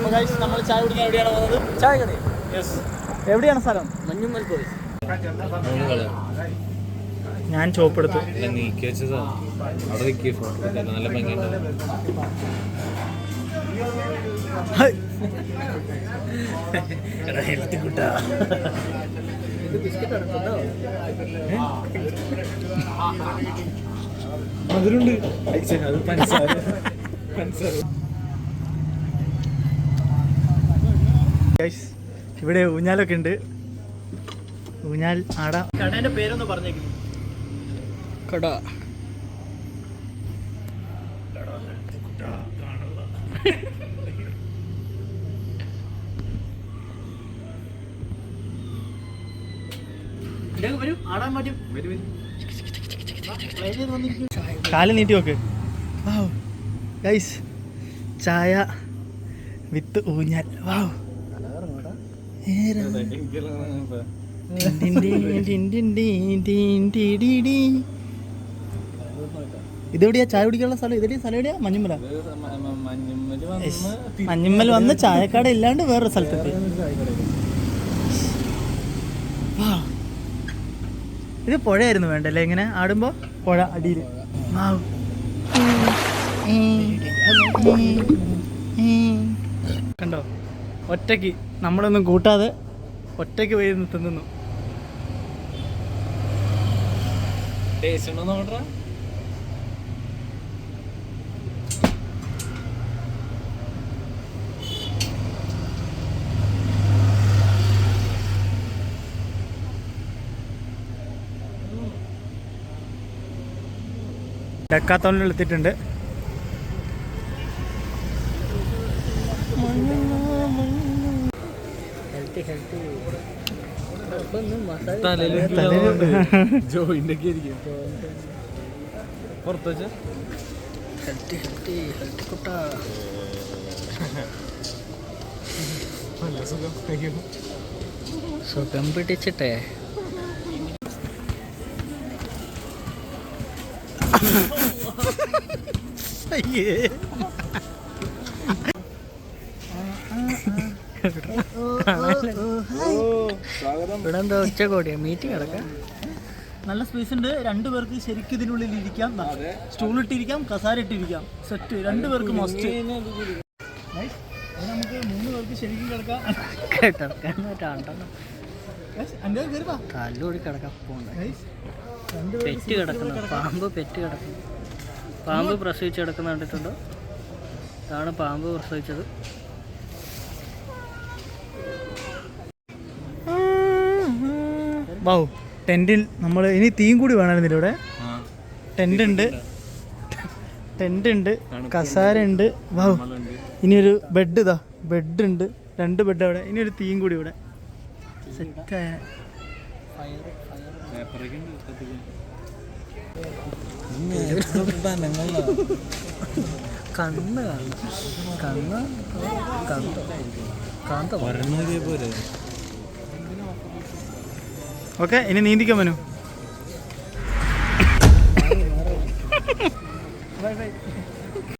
അപ്പോൾ ഗൈസ് നമ്മൾ ചായ കുടിക്കാൻ എവിടെയാണ് പോകുന്നത്? ചായ കടി യെസ് എവിടെയാണ് സ്ഥലം? മഞ്ഞുമ്മൽ പോലീസ് ഞാൻ ചോപ്പെടുത്തു. നല്ല കുട്ടാ. അതിലുണ്ട് അത് പഞ്ചസാര. പഞ്ചസാര. ഗൈസ് ഇവിടെ ഊഞ്ഞാലൊക്കെ ഉണ്ട്. ഊഞ്ഞാൽ ആടാ. കടേന്റെ പേരൊന്ന് പറഞ്ഞേക്കും. കട. കാൽ നീട്ടി നോക്ക്. വാവ് ഗൈസ് ചായ വിത്ത് ഊഞ്ഞാൽ. വാവ് ഇതെവിടെയാ? ചായ കുടിക്കാനുള്ള സ്ഥലം? ഇതെവിടെയാ? സ്ഥലം എവിടെയാ? മഞ്ഞുമല. മഞ്ഞുമ്മൽ വന്ന് ചായക്കട ഇല്ലാണ്ട് വേറൊരു സ്ഥലത്തെത്തി. ഇത് പുഴയായിരുന്നു വേണ്ടല്ലേ ഇങ്ങനെ ആടുമ്പോ? പുഴ അടിയിൽ. കണ്ടോ? ഒറ്റയ്ക്ക്. നമ്മളൊന്നും കൂട്ടാതെ ഒറ്റയ്ക്ക് പോയി നിന്ന് തിന്നുന്നു. ഡക്കാത്തോണിൽ എത്തിയിട്ടുണ്ട്. പുറത്ത് വെച്ചാ ഹെൽത്തി ഹെൽത്തി ഹെൽത്തി കുട്ട നല്ല സുഖം അയ്യോ സുഖം പിടിച്ചിട്ടേ അയ്യേ ഇവിടെ എന്താ ഉച്ച കൂടിയാ? മീറ്റിംഗ് നടക്കാം നല്ല സ്പേസ് ഉണ്ട്. രണ്ടു പേർക്ക് ശരിക്കും ഇതിനുള്ളിൽ ഇരിക്കാം. സ്റ്റൂൾ ഇട്ടിരിക്കാം കസാര ഇട്ടിരിക്കാം സെറ്റ് രണ്ടു പേർക്ക് മസ്റ്റ് നമുക്ക് മൂന്ന് പേർക്ക് ശരിക്കും കിടക്കാം. തല്ലുകൂടി കിടക്കാൻ പോകണ്ട പെറ്റ് കിടക്കുന്നു. പാമ്പ് പെറ്റ് കിടക്കുന്നു. പാമ്പ് പ്രസവിച്ച് കിടക്കുന്ന കണ്ടിട്ടുണ്ടോ? ഇതാണ് പാമ്പ് പ്രസവിച്ചത്. വൗ ടെന്റിൽ നമ്മൾ ഇനി തീം കൂടി വേണമായിരുന്നില്ല ഇവിടെ ടെന്റ് ഉണ്ട് ടെന്റ് ഉണ്ട് കസാര ഉണ്ട് വൗ ഇനിയൊരു ബെഡ് ഇതാ ബെഡ് ഉണ്ട്. രണ്ട് ബെഡ് അവിടെ. ഇനി ഒരു തീയും കൂടി ഇവിടെ. സെറ്റായ. കണ്ണ് കാണണം കണ്ണ് കന്ത കാന്ത വരണ പോലെ ഓക്കെ ഇനി നീന്തിക്കാൻ മനു?